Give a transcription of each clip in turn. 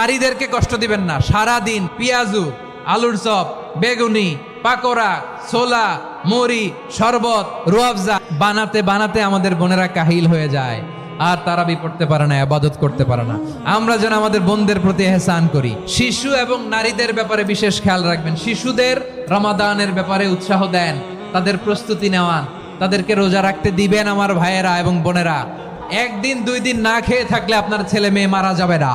নারীদেরকে কষ্ট দিবেন না। সারা দিন পেঁয়াজু, আলুর চপ, বেগুনি, পাকোড়া, ছোলা, মুড়ি, শরবত রুয়াবজা বানাতে বানাতে আমাদের বোনেরা কাহিল হয়ে যায়। আর তারা পড়তে পারে না, আবাদত করতে পারে না। আমরা যেন আমাদের বোনদের প্রতি এহসান করি। শিশু এবং নারীদের ব্যাপারে বিশেষ খেয়াল রাখবেন। শিশুদের রমাদানের ব্যাপারে উৎসাহ দেন, তাদের প্রস্তুতি নেওয়ান, তাদেরকে রোজা রাখতে দিবেন আমার ভাইয়েরা এবং বোনেরা। একদিন, দুই দিন না খেয়ে থাকলে আপনার ছেলে মেয়ে মারা যাবে না।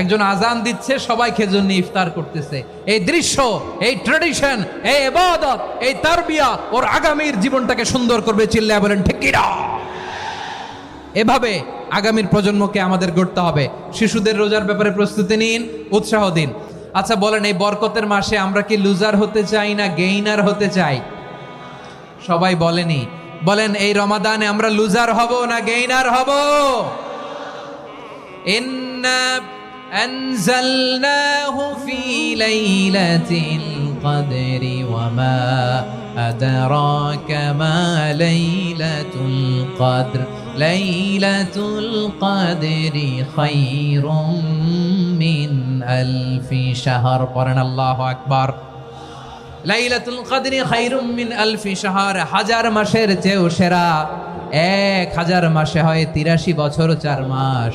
একজন আজান দিচ্ছে, সবাই খেজুর নিয়ে ইফতার করতেছে। এই দৃশ্য, এই ট্রেডিশন এই এবাদত এই তারবিয়া ওর আগামীর জীবনটাকে সুন্দর করবে, চিল্লায় বলেন, ঠিক এভাবে আগামীর প্রজন্মকে আমাদের গড়তে হবে। শিশুদের রোজার ব্যাপারে প্রস্তুতি নিন, উৎসাহ দিন। আচ্ছা বলেন, এই বরকতের মাসে আমরা কি লুজার হতে চাই না গেইনার হতে চাই? সবাই বলেনি। বলেন, এই রমাদানে আমরা লুজার হব না গেইনার হব? ইন্না আনজালনাহু ফি লাইলাতিল কদরি ওয়া মা আদরাকা মা লাইলাতুল কদর লাইলাতুল কদরি খায়রুম মিন আলফি শাহর পড়েন আল্লাহু লাইলাতুল কদরি খায়রুম মিন আলফি শাহর হাজার মাসের চেয়েও সেরা। এক হাজার মাসে হয় তিরাশি বছর, চার মাস।